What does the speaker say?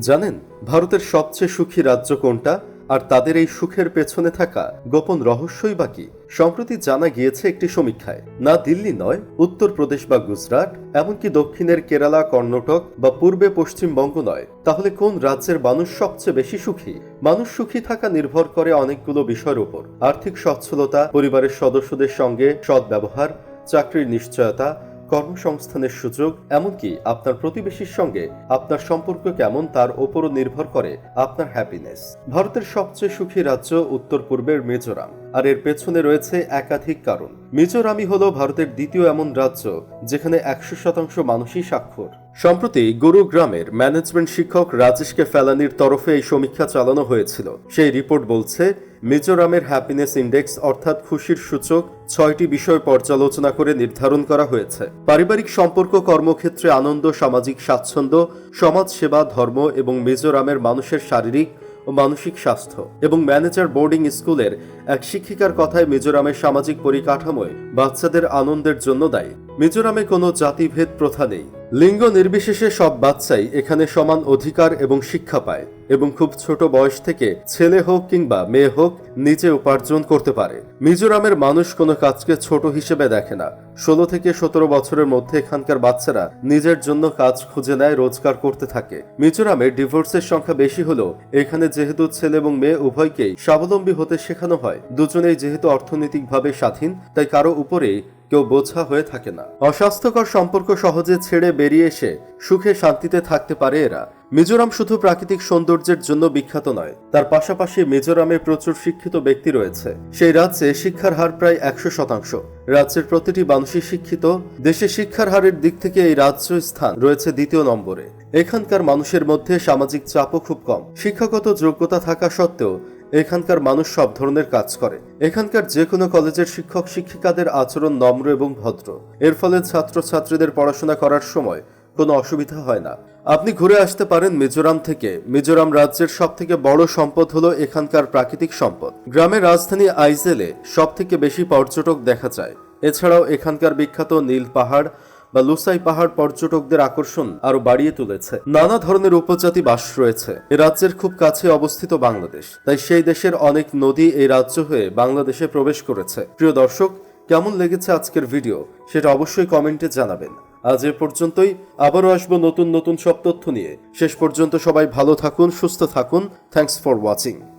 জানেন, ভারতের সবচেয়ে সুখী রাজ্য কোনটা? আর তাদের এই সুখের পেছনে থাকা গোপন রহস্যই বা কি? সম্প্রতি জানা গিয়েছে একটি সমীক্ষায়, না দিল্লি নয়, উত্তরপ্রদেশ বা গুজরাট, এমনকি দক্ষিণের কেরালা, কর্ণাটক বা পূর্বে পশ্চিমবঙ্গ নয়। তাহলে কোন রাজ্যের মানুষ সবচেয়ে বেশি সুখী? মানুষ সুখী থাকা নির্ভর করে অনেকগুলো বিষয়ের উপর। আর্থিক সচ্ছলতা, পরিবারের সদস্যদের সঙ্গে সদ্ব্যবহার, চাকরির নিশ্চয়তা কর্মসংস্থানের সুযোগ, এমনকি আপনার প্রতিবেশীর সঙ্গে আপনার সম্পর্ক কেমন তার ওপরও নির্ভর করে আপনার হ্যাপিনেস ভারতের সবচেয়ে সুখী রাজ্য উত্তর পূর্বের মিজোরাম। আর এর পেছনে রয়েছে একাধিক কারণ। মিজোরামই হল ভারতের দ্বিতীয় এমন রাজ্য যেখানে একশো শতাংশ মানুষই স্বাক্ষর। সম্প্রতি গুরুগ্রামের ম্যানেজমেন্ট শিক্ষক রাজেশকে ফেলানির তরফে এই সমীক্ষা চালানো হয়েছিল। সেই রিপোর্ট বলছে, মিজোরামের হ্যাপিনেস ইন্ডেক্স অর্থাৎ খুশির সূচক ছয়টি বিষয় পর্যালোচনা করে নির্ধারণ করা হয়েছে। পারিবারিক সম্পর্ক, কর্মক্ষেত্রে আনন্দ, সামাজিক স্বাচ্ছন্দ্য, সমাজসেবা, ধর্ম এবং মিজোরামের মানুষের শারীরিক ও মানসিক স্বাস্থ্য এবং ম্যানেজার বোর্ডিং স্কুলের এক শিক্ষিকার কথায় মিজোরামের সামাজিক পরিকাঠামোয় বাচ্চাদের আনন্দের জন্য দায়ী। মিজোরামে কোনো জাতিভেদ প্রথা নেই। লিঙ্গ নির্বিশেষে সব বাচ্চাই এখানে সমান অধিকার এবং শিক্ষা পায় এবং খুব ছোট বয়স থেকে ছেলে হোক কিংবা মেয়ে হোক নিজে উপার্জন করতে পারে। মিজোরামের মানুষ কোনো কাজকে ছোট হিসেবে দেখে না। ষোলো থেকে সতেরো বছরের মধ্যে এখানকার বাচ্চারা নিজের জন্য কাজ খুঁজে নেয়, রোজগার করতে থাকে। মিজোরামে ডিভোর্সের সংখ্যা বেশি হলেও এখানে যেহেতু ছেলে এবং মেয়ে উভয়কেই স্বাবলম্বী হতে শেখানো হয়। দুজনেই যেহেতু অর্থনৈতিকভাবে স্বাধীন, তাই কারও উপরে কেউ বোঝা হয়ে থাকে না। অস্বাস্থ্যকর সম্পর্ক সহজে ছেড়ে বেরিয়ে এসে সুখে শান্তিতে থাকতে পারে এরা। মিজোরাম শুধু প্রাকৃতিক সৌন্দর্যের জন্য বিখ্যাত নয়, তার পাশাপাশি মিজোরামে প্রচুর শিক্ষিত ব্যক্তি রয়েছে। সেই রাজ্যে শিক্ষার হার প্রায় একশো শতাংশ। রাজ্যের প্রতিটি মানুষই শিক্ষিত। দেশে শিক্ষার হারের দিক থেকে এই রাজ্য স্থান রয়েছে দ্বিতীয় নম্বরে। এখানকার মানুষের মধ্যে সামাজিক চাপও খুব কম। শিক্ষাগত যোগ্যতা থাকা সত্ত্বেও এখানকার মানুষ সব ধরনের কাজ করে। এখানকার যে কোনো কলেজের শিক্ষক, শিক্ষিকাদের আচরণ নম্র এবং ভদ্র। এর ফলে ছাত্রছাত্রীদের পড়াশোনা করার সময় কোনো অসুবিধা হয় না। আপনি ঘুরে আসতে পারেন মিজোরাম থেকে। মিজোরাম রাজ্যের সব থেকে বড় সম্পদ হলো এখানকার প্রাকৃতিক সম্পদ। গ্রামের রাজধানী আইজেলে সব থেকে বেশি পর্যটক দেখা যায়। এছাড়াও এখানকার বিখ্যাত নীল পাহাড় বা লুসাই পাহাড় পর্যটকদের আকর্ষণ আরও বাড়িয়ে তুলেছে। নানা ধরনের উপজাতি বাস রয়েছে। এ রাজ্যের খুব কাছে অবস্থিত বাংলাদেশ। তাই সেই দেশের অনেক নদী এই রাজ্য হয়ে বাংলাদেশে প্রবেশ করেছে। প্রিয় দর্শক, কেমন লেগেছে আজকের ভিডিও? সেটা অবশ্যই কমেন্টে জানাবেন। আজ এ পর্যন্তই। আবারও আসব নতুন নতুন সব তথ্য নিয়ে। শেষ পর্যন্ত সবাই ভালো থাকুন, সুস্থ থাকুন। Thanks for watching